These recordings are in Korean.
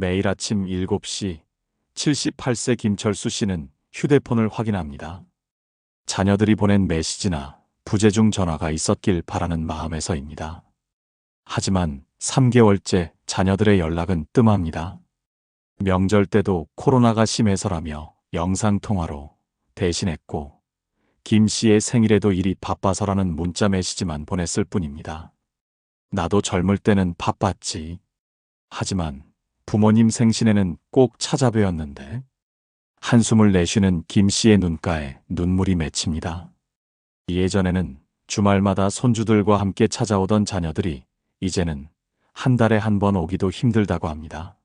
매일 아침 7시 78세 김철수 씨는 휴대폰을 확인합니다. 자녀들이 보낸 메시지나 부재중 전화가 있었길 바라는 마음에서입니다. 하지만 3개월째 자녀들의 연락은 뜸합니다. 명절 때도 코로나가 심해서라며 영상통화로 대신했고, 김 씨의 생일에도 일이 바빠서라는 문자 메시지만 보냈을 뿐입니다. 나도 젊을 때는 바빴지. 하지만 부모님 생신에는 꼭 찾아뵈었는데, 한숨을 내쉬는 김 씨의 눈가에 눈물이 맺힙니다. 예전에는 주말마다 손주들과 함께 찾아오던 자녀들이 이제는 한 달에 한 번 오기도 힘들다고 합니다.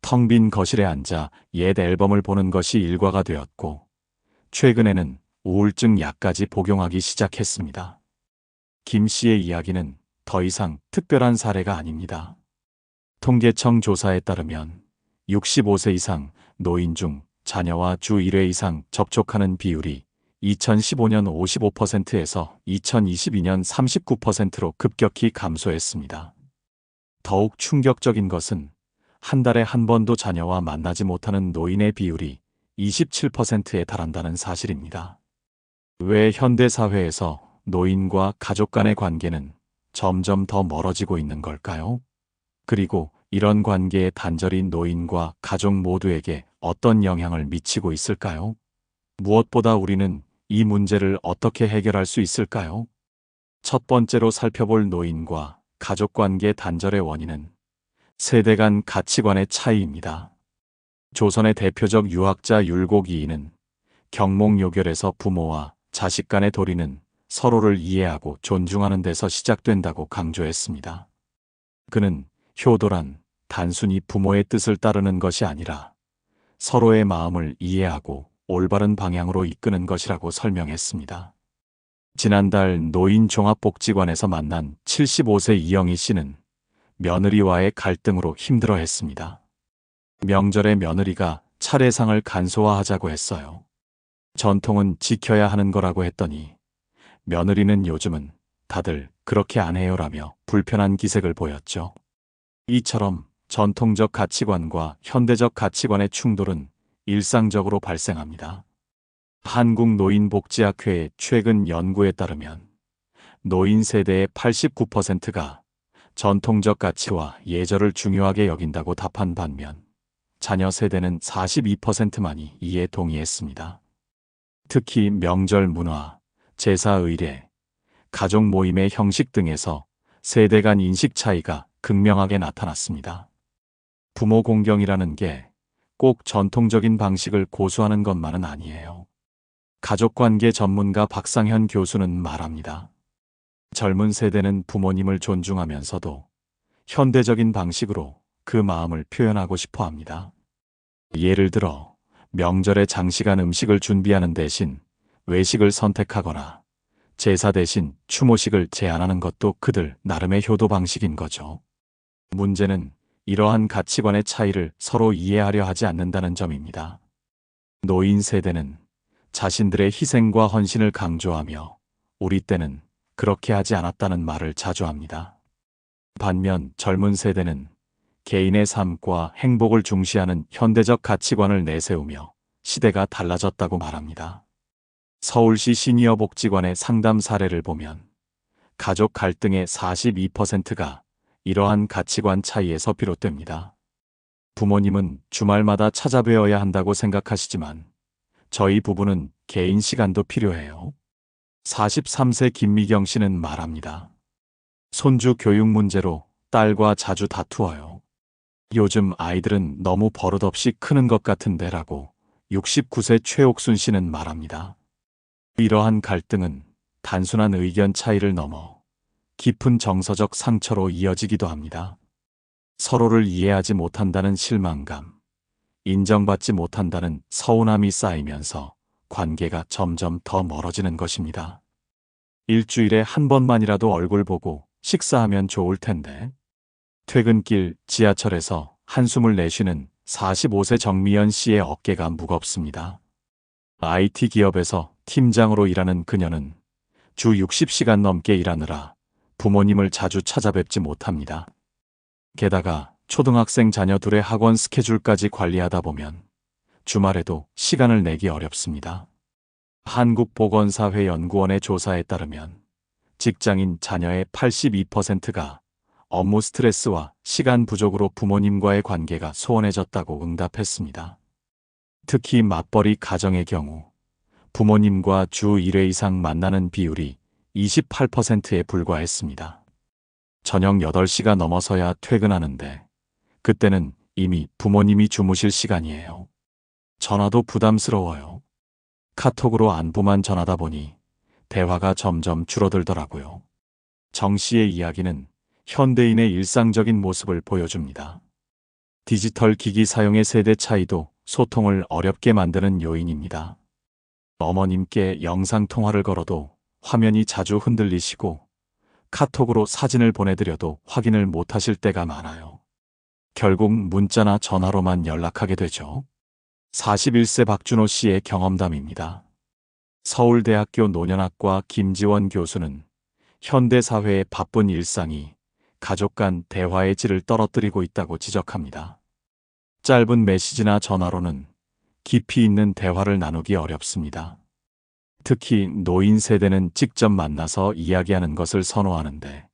텅 빈 거실에 앉아 옛 앨범을 보는 것이 일과가 되었고, 최근에는 우울증 약까지 복용하기 시작했습니다. 김 씨의 이야기는 더 이상 특별한 사례가 아닙니다. 통계청 조사에 따르면 65세 이상 노인 중 자녀와 주 1회 이상 접촉하는 비율이 2015년 55%에서 2022년 39%로 급격히 감소했습니다. 더욱 충격적인 것은 한 달에 한 번도 자녀와 만나지 못하는 노인의 비율이 27%에 달한다는 사실입니다. 왜 현대사회에서 노인과 가족 간의 관계는 점점 더 멀어지고 있는 걸까요? 그리고 이런 관계의 단절이 노인과 가족 모두에게 어떤 영향을 미치고 있을까요? 무엇보다 우리는 이 문제를 어떻게 해결할 수 있을까요? 첫 번째로 살펴볼 노인과 가족 관계 단절의 원인은 세대 간 가치관의 차이입니다. 조선의 대표적 유학자 율곡이인은 경몽요결에서 부모와 자식 간의 도리는 서로를 이해하고 존중하는 데서 시작된다고 강조했습니다. 그는 효도란 단순히 부모의 뜻을 따르는 것이 아니라 서로의 마음을 이해하고 올바른 방향으로 이끄는 것이라고 설명했습니다. 지난달 노인 종합복지관에서 만난 75세 이영희 씨는 며느리와의 갈등으로 힘들어 했습니다. 명절에 며느리가 차례상을 간소화하자고 했어요. 전통은 지켜야 하는 거라고 했더니 며느리는 요즘은 다들 그렇게 안 해요라며 불편한 기색을 보였죠. 이처럼 전통적 가치관과 현대적 가치관의 충돌은 일상적으로 발생합니다. 한국노인복지학회의 최근 연구에 따르면 노인 세대의 89%가 전통적 가치와 예절을 중요하게 여긴다고 답한 반면 자녀 세대는 42%만이 이에 동의했습니다. 특히 명절 문화, 제사 의례, 가족 모임의 형식 등에서 세대 간 인식 차이가 극명하게 나타났습니다. 부모 공경이라는 게 꼭 전통적인 방식을 고수하는 것만은 아니에요. 가족관계 전문가 박상현 교수는 말합니다. 젊은 세대는 부모님을 존중하면서도 현대적인 방식으로 그 마음을 표현하고 싶어 합니다. 예를 들어, 명절에 장시간 음식을 준비하는 대신 외식을 선택하거나 제사 대신 추모식을 제안하는 것도 그들 나름의 효도 방식인 거죠. 문제는 이러한 가치관의 차이를 서로 이해하려 하지 않는다는 점입니다. 노인 세대는 자신들의 희생과 헌신을 강조하며 우리 때는 그렇게 하지 않았다는 말을 자주 합니다. 반면 젊은 세대는 개인의 삶과 행복을 중시하는 현대적 가치관을 내세우며 시대가 달라졌다고 말합니다. 서울시 시니어 복지관의 상담 사례를 보면 가족 갈등의 42%가 이러한 가치관 차이에서 비롯됩니다. 부모님은 주말마다 찾아뵈어야 한다고 생각하시지만 저희 부부는 개인 시간도 필요해요. 43세 김미경 씨는 말합니다. 손주 교육 문제로 딸과 자주 다투어요. 요즘 아이들은 너무 버릇없이 크는 것 같은데라고 69세 최옥순 씨는 말합니다. 이러한 갈등은 단순한 의견 차이를 넘어 깊은 정서적 상처로 이어지기도 합니다. 서로를 이해하지 못한다는 실망감, 인정받지 못한다는 서운함이 쌓이면서 관계가 점점 더 멀어지는 것입니다. 일주일에 한 번만이라도 얼굴 보고 식사하면 좋을 텐데. 퇴근길 지하철에서 한숨을 내쉬는 45세 정미연 씨의 어깨가 무겁습니다. IT 기업에서 팀장으로 일하는 그녀는 주 60시간 넘게 일하느라 부모님을 자주 찾아뵙지 못합니다. 게다가 초등학생 자녀 둘의 학원 스케줄까지 관리하다 보면 주말에도 시간을 내기 어렵습니다. 한국보건사회 연구원의 조사에 따르면 직장인 자녀의 82%가 업무 스트레스와 시간 부족으로 부모님과의 관계가 소원해졌다고 응답했습니다. 특히 맞벌이 가정의 경우 부모님과 주 1회 이상 만나는 비율이 28%에 불과했습니다. 저녁 8시가 넘어서야 퇴근하는데 그때는 이미 부모님이 주무실 시간이에요. 전화도 부담스러워요. 카톡으로 안부만 전하다 보니 대화가 점점 줄어들더라고요. 정 씨의 이야기는 현대인의 일상적인 모습을 보여줍니다. 디지털 기기 사용의 세대 차이도 소통을 어렵게 만드는 요인입니다. 어머님께 영상통화를 걸어도 화면이 자주 흔들리시고 카톡으로 사진을 보내드려도 확인을 못하실 때가 많아요. 결국 문자나 전화로만 연락하게 되죠. 41세 박준호 씨의 경험담입니다. 서울대학교 노년학과 김지원 교수는 현대사회의 바쁜 일상이 가족 간 대화의 질을 떨어뜨리고 있다고 지적합니다. 짧은 메시지나 전화로는 깊이 있는 대화를 나누기 어렵습니다. 특히 노인 세대는 직접 만나서 이야기하는 것을 선호하는데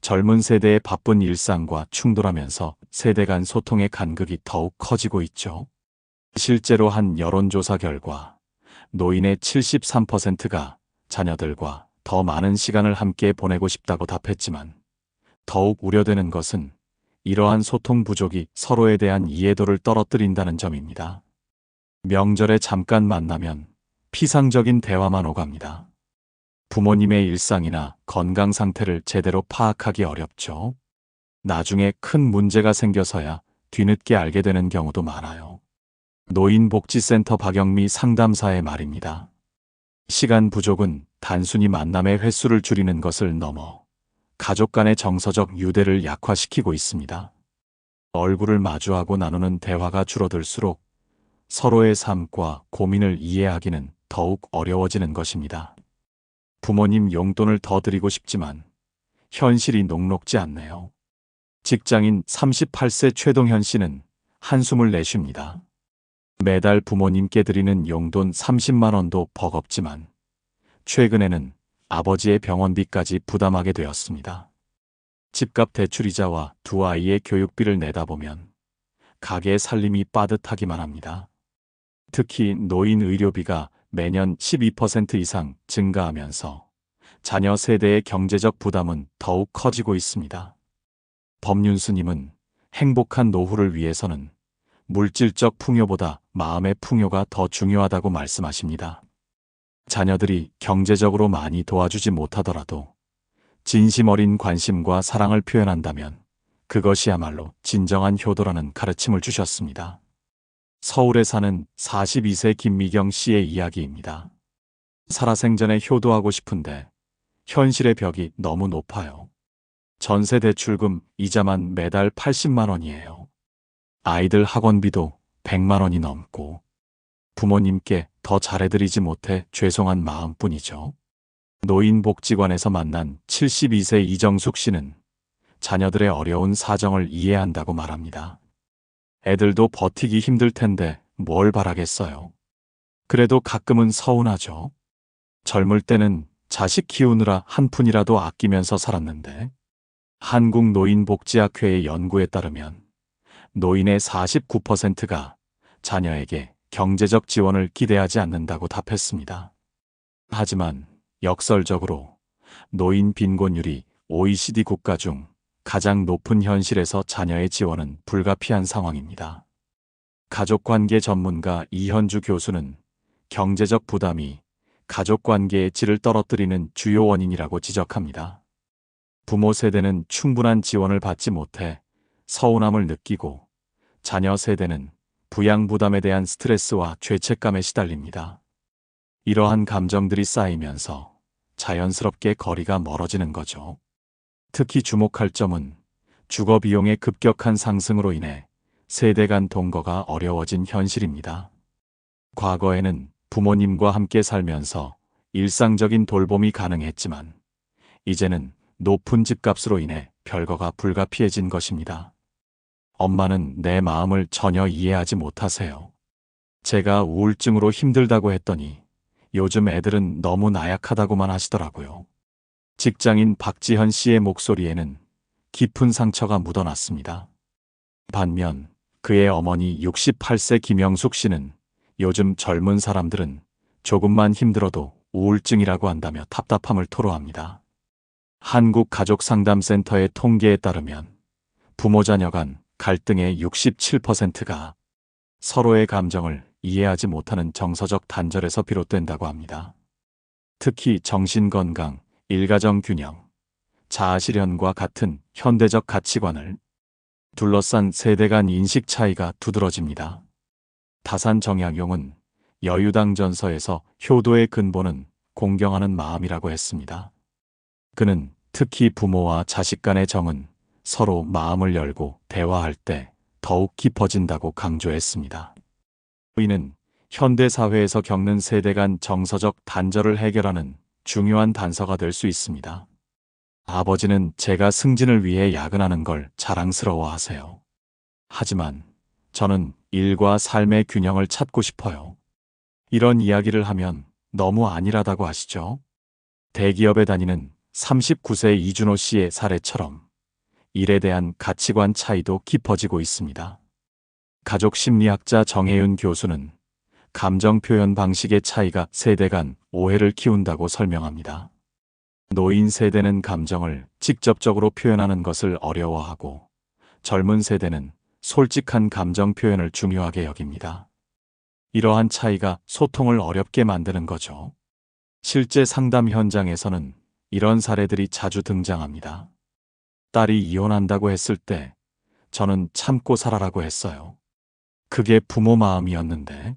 젊은 세대의 바쁜 일상과 충돌하면서 세대 간 소통의 간극이 더욱 커지고 있죠. 실제로 한 여론조사 결과 노인의 73%가 자녀들과 더 많은 시간을 함께 보내고 싶다고 답했지만 더욱 우려되는 것은 이러한 소통 부족이 서로에 대한 이해도를 떨어뜨린다는 점입니다. 명절에 잠깐 만나면 피상적인 대화만 오갑니다. 부모님의 일상이나 건강 상태를 제대로 파악하기 어렵죠. 나중에 큰 문제가 생겨서야 뒤늦게 알게 되는 경우도 많아요. 노인복지센터 박영미 상담사의 말입니다. 시간 부족은 단순히 만남의 횟수를 줄이는 것을 넘어 가족 간의 정서적 유대를 약화시키고 있습니다. 얼굴을 마주하고 나누는 대화가 줄어들수록 서로의 삶과 고민을 이해하기는 더욱 어려워지는 것입니다. 부모님 용돈을 더 드리고 싶지만 현실이 녹록지 않네요. 직장인 38세 최동현 씨는 한숨을 내쉽니다. 매달 부모님께 드리는 용돈 30만 원도 버겁지만 최근에는 아버지의 병원비까지 부담하게 되었습니다. 집값 대출이자와 두 아이의 교육비를 내다 보면 가게의 살림이 빠듯하기만 합니다. 특히 노인 의료비가 매년 12% 이상 증가하면서 자녀 세대의 경제적 부담은 더욱 커지고 있습니다. 법륜스님은 행복한 노후를 위해서는 물질적 풍요보다 마음의 풍요가 더 중요하다고 말씀하십니다. 자녀들이 경제적으로 많이 도와주지 못하더라도 진심 어린 관심과 사랑을 표현한다면 그것이야말로 진정한 효도라는 가르침을 주셨습니다. 서울에 사는 42세 김미경 씨의 이야기입니다. 살아생전에 효도하고 싶은데 현실의 벽이 너무 높아요. 전세 대출금 이자만 매달 80만 원이에요. 아이들 학원비도 100만 원이 넘고 부모님께 더 잘해드리지 못해 죄송한 마음뿐이죠. 노인복지관에서 만난 72세 이정숙 씨는 자녀들의 어려운 사정을 이해한다고 말합니다. 애들도 버티기 힘들 텐데 뭘 바라겠어요. 그래도 가끔은 서운하죠. 젊을 때는 자식 키우느라 한 푼이라도 아끼면서 살았는데 한국 노인복지학회의 연구에 따르면 노인의 49%가 자녀에게 경제적 지원을 기대하지 않는다고 답했습니다. 하지만 역설적으로 노인 빈곤율이 OECD 국가 중 가장 높은 현실에서 자녀의 지원은 불가피한 상황입니다. 가족관계 전문가 이현주 교수는 경제적 부담이 가족관계의 질을 떨어뜨리는 주요 원인이라고 지적합니다. 부모 세대는 충분한 지원을 받지 못해 서운함을 느끼고 자녀 세대는 부양 부담에 대한 스트레스와 죄책감에 시달립니다. 이러한 감정들이 쌓이면서 자연스럽게 거리가 멀어지는 거죠. 특히 주목할 점은 주거 비용의 급격한 상승으로 인해 세대 간 동거가 어려워진 현실입니다. 과거에는 부모님과 함께 살면서 일상적인 돌봄이 가능했지만 이제는 높은 집값으로 인해 별거가 불가피해진 것입니다. 엄마는 내 마음을 전혀 이해하지 못하세요. 제가 우울증으로 힘들다고 했더니 요즘 애들은 너무 나약하다고만 하시더라고요. 직장인 박지현 씨의 목소리에는 깊은 상처가 묻어났습니다. 반면 그의 어머니 68세 김영숙 씨는 요즘 젊은 사람들은 조금만 힘들어도 우울증이라고 한다며 답답함을 토로합니다. 한국가족상담센터의 통계에 따르면 부모 자녀 간 갈등의 67%가 서로의 감정을 이해하지 못하는 정서적 단절에서 비롯된다고 합니다. 특히 정신건강, 일가정 균형, 자아실현과 같은 현대적 가치관을 둘러싼 세대 간 인식 차이가 두드러집니다. 다산 정약용은 여유당 전서에서 효도의 근본은 공경하는 마음이라고 했습니다. 그는 특히 부모와 자식 간의 정은 서로 마음을 열고 대화할 때 더욱 깊어진다고 강조했습니다. 이는 현대 사회에서 겪는 세대 간 정서적 단절을 해결하는 중요한 단서가 될 수 있습니다. 아버지는 제가 승진을 위해 야근하는 걸 자랑스러워 하세요. 하지만 저는 일과 삶의 균형을 찾고 싶어요. 이런 이야기를 하면 너무 안일하다고 하시죠? 대기업에 다니는 39세 이준호 씨의 사례처럼 일에 대한 가치관 차이도 깊어지고 있습니다. 가족 심리학자 정혜윤 교수는 감정 표현 방식의 차이가 세대 간 오해를 키운다고 설명합니다. 노인 세대는 감정을 직접적으로 표현하는 것을 어려워하고 젊은 세대는 솔직한 감정 표현을 중요하게 여깁니다. 이러한 차이가 소통을 어렵게 만드는 거죠. 실제 상담 현장에서는 이런 사례들이 자주 등장합니다. 딸이 이혼한다고 했을 때 저는 참고 살아라고 했어요. 그게 부모 마음이었는데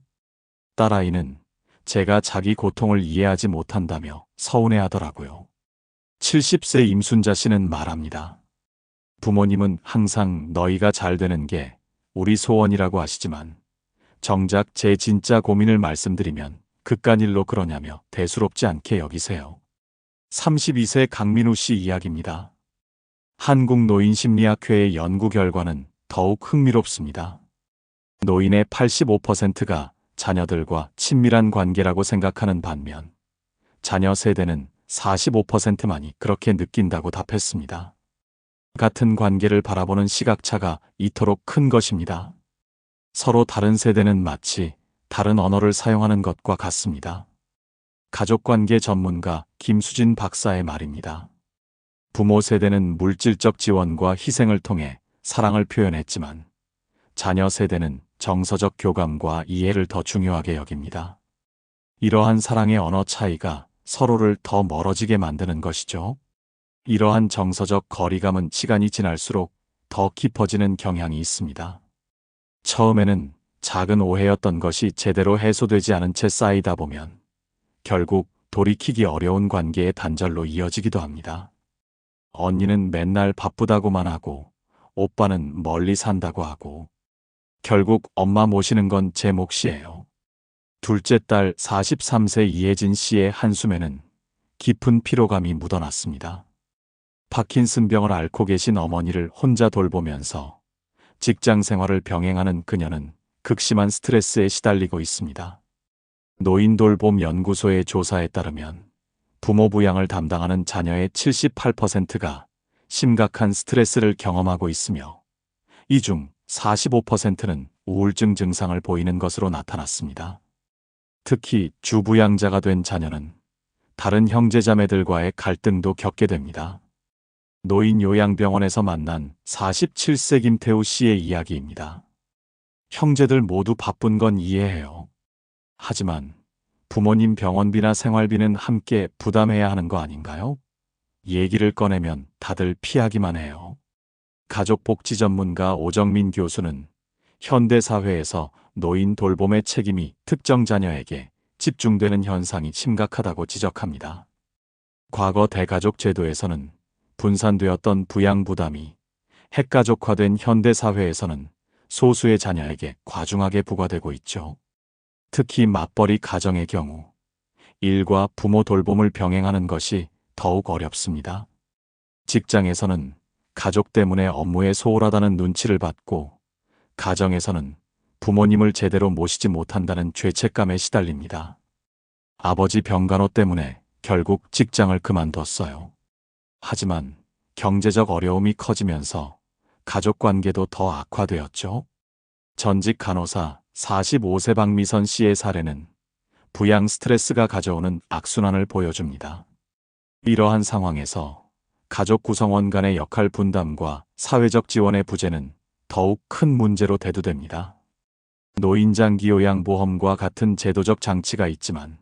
딸아이는 제가 자기 고통을 이해하지 못한다며 서운해 하더라고요. 70세 임순자 씨는 말합니다. 부모님은 항상 너희가 잘 되는 게 우리 소원이라고 하시지만 정작 제 진짜 고민을 말씀드리면 그깟 일로 그러냐며 대수롭지 않게 여기세요. 32세 강민우 씨 이야기입니다. 한국노인심리학회의 연구 결과는 더욱 흥미롭습니다. 노인의 85%가 자녀들과 친밀한 관계라고 생각하는 반면 자녀 세대는 45%만이 그렇게 느낀다고 답했습니다. 같은 관계를 바라보는 시각차가 이토록 큰 것입니다. 서로 다른 세대는 마치 다른 언어를 사용하는 것과 같습니다. 가족관계 전문가 김수진 박사의 말입니다. 부모 세대는 물질적 지원과 희생을 통해 사랑을 표현했지만 자녀 세대는 정서적 교감과 이해를 더 중요하게 여깁니다. 이러한 사랑의 언어 차이가 서로를 더 멀어지게 만드는 것이죠. 이러한 정서적 거리감은 시간이 지날수록 더 깊어지는 경향이 있습니다. 처음에는 작은 오해였던 것이 제대로 해소되지 않은 채 쌓이다 보면 결국 돌이키기 어려운 관계의 단절로 이어지기도 합니다. 언니는 맨날 바쁘다고만 하고 오빠는 멀리 산다고 하고 결국 엄마 모시는 건 제 몫이에요. 둘째 딸 43세 이혜진 씨의 한숨에는 깊은 피로감이 묻어났습니다. 파킨슨병을 앓고 계신 어머니를 혼자 돌보면서 직장 생활을 병행하는 그녀는 극심한 스트레스에 시달리고 있습니다. 노인 돌봄 연구소의 조사에 따르면 부모 부양을 담당하는 자녀의 78%가 심각한 스트레스를 경험하고 있으며 이 중 45%는 우울증 증상을 보이는 것으로 나타났습니다. 특히 주부양자가 된 자녀는 다른 형제자매들과의 갈등도 겪게 됩니다. 노인 요양병원에서 만난 47세 김태우 씨의 이야기입니다. 형제들 모두 바쁜 건 이해해요. 하지만 부모님 병원비나 생활비는 함께 부담해야 하는 거 아닌가요? 얘기를 꺼내면 다들 피하기만 해요. 가족복지 전문가 오정민 교수는 현대사회에서 노인 돌봄의 책임이 특정 자녀에게 집중되는 현상이 심각하다고 지적합니다. 과거 대가족 제도에서는 분산되었던 부양 부담이 핵가족화된 현대사회에서는 소수의 자녀에게 과중하게 부과되고 있죠. 특히 맞벌이 가정의 경우 일과 부모 돌봄을 병행하는 것이 더욱 어렵습니다. 직장에서는 가족 때문에 업무에 소홀하다는 눈치를 받고 가정에서는 부모님을 제대로 모시지 못한다는 죄책감에 시달립니다. 아버지 병간호 때문에 결국 직장을 그만뒀어요. 하지만 경제적 어려움이 커지면서 가족 관계도 더 악화되었죠. 전직 간호사 45세 박미선 씨의 사례는 부양 스트레스가 가져오는 악순환을 보여줍니다. 이러한 상황에서 가족 구성원 간의 역할 분담과 사회적 지원의 부재는 더욱 큰 문제로 대두됩니다. 노인장기 요양보험과 같은 제도적 장치가 있지만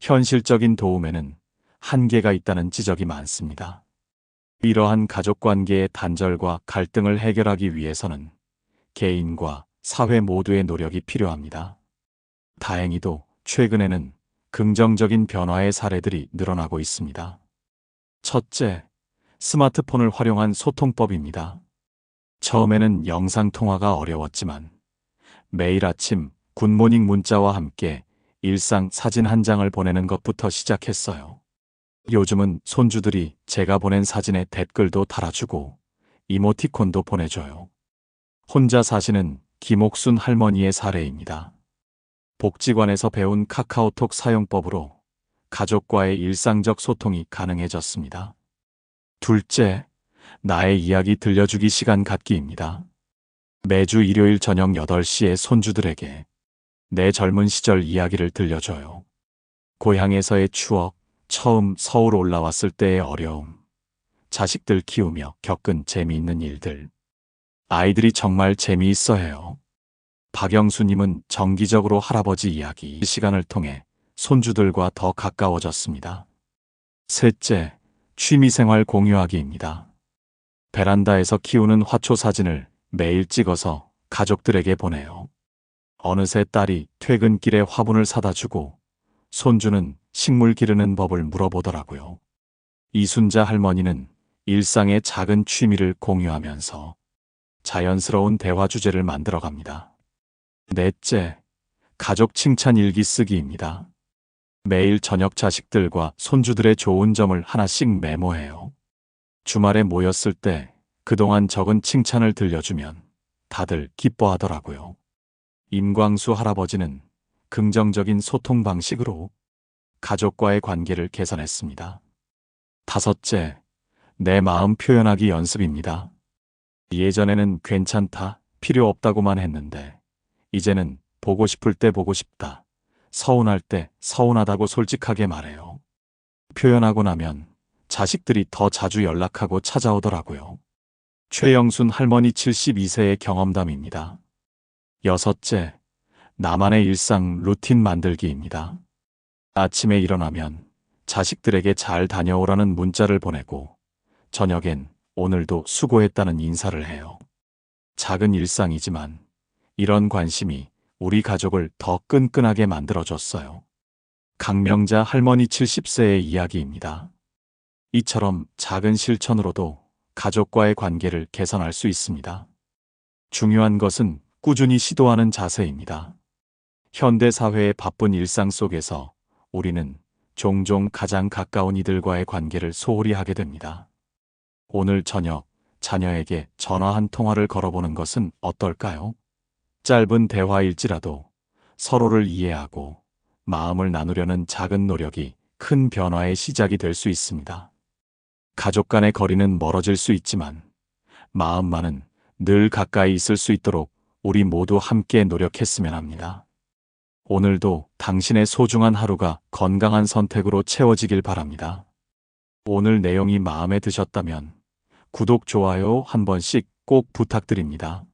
현실적인 도움에는 한계가 있다는 지적이 많습니다. 이러한 가족 관계의 단절과 갈등을 해결하기 위해서는 개인과 사회 모두의 노력이 필요합니다. 다행히도 최근에는 긍정적인 변화의 사례들이 늘어나고 있습니다. 첫째, 스마트폰을 활용한 소통법입니다. 처음에는 영상통화가 어려웠지만 매일 아침 굿모닝 문자와 함께 일상 사진 한 장을 보내는 것부터 시작했어요. 요즘은 손주들이 제가 보낸 사진에 댓글도 달아주고 이모티콘도 보내줘요. 혼자 사시는 김옥순 할머니의 사례입니다. 복지관에서 배운 카카오톡 사용법으로 가족과의 일상적 소통이 가능해졌습니다. 둘째, 나의 이야기 들려주기 시간 갖기입니다. 매주 일요일 저녁 8시에 손주들에게 내 젊은 시절 이야기를 들려줘요. 고향에서의 추억, 처음 서울 올라왔을 때의 어려움, 자식들 키우며 겪은 재미있는 일들. 아이들이 정말 재미있어 해요. 박영수님은 정기적으로 할아버지 이야기 시간을 통해 손주들과 더 가까워졌습니다. 셋째, 취미생활 공유하기입니다. 베란다에서 키우는 화초 사진을 매일 찍어서 가족들에게 보내요. 어느새 딸이 퇴근길에 화분을 사다 주고 손주는 식물 기르는 법을 물어보더라고요. 이순자 할머니는 일상의 작은 취미를 공유하면서 자연스러운 대화 주제를 만들어 갑니다. 넷째, 가족 칭찬 일기 쓰기입니다. 매일 저녁 자식들과 손주들의 좋은 점을 하나씩 메모해요. 주말에 모였을 때 그동안 적은 칭찬을 들려주면 다들 기뻐하더라고요. 임광수 할아버지는 긍정적인 소통 방식으로 가족과의 관계를 개선했습니다. 다섯째, 내 마음 표현하기 연습입니다. 예전에는 괜찮다, 필요 없다고만 했는데, 이제는 보고 싶을 때 보고 싶다, 서운할 때 서운하다고 솔직하게 말해요. 표현하고 나면 자식들이 더 자주 연락하고 찾아오더라고요. 최영순 할머니 72세의 경험담입니다. 여섯째, 나만의 일상 루틴 만들기입니다. 아침에 일어나면 자식들에게 잘 다녀오라는 문자를 보내고 저녁엔 오늘도 수고했다는 인사를 해요. 작은 일상이지만 이런 관심이 우리 가족을 더 끈끈하게 만들어줬어요. 강명자 할머니 70세의 이야기입니다. 이처럼 작은 실천으로도 가족과의 관계를 개선할 수 있습니다. 중요한 것은 꾸준히 시도하는 자세입니다. 현대 사회의 바쁜 일상 속에서 우리는 종종 가장 가까운 이들과의 관계를 소홀히 하게 됩니다. 오늘 저녁 자녀에게 전화 한 통화를 걸어보는 것은 어떨까요? 짧은 대화일지라도 서로를 이해하고 마음을 나누려는 작은 노력이 큰 변화의 시작이 될 수 있습니다. 가족 간의 거리는 멀어질 수 있지만 마음만은 늘 가까이 있을 수 있도록 우리 모두 함께 노력했으면 합니다. 오늘도 당신의 소중한 하루가 건강한 선택으로 채워지길 바랍니다. 오늘 내용이 마음에 드셨다면 구독, 좋아요 한 번씩 꼭 부탁드립니다.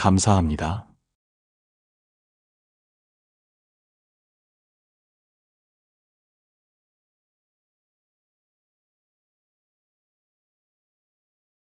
감사합니다.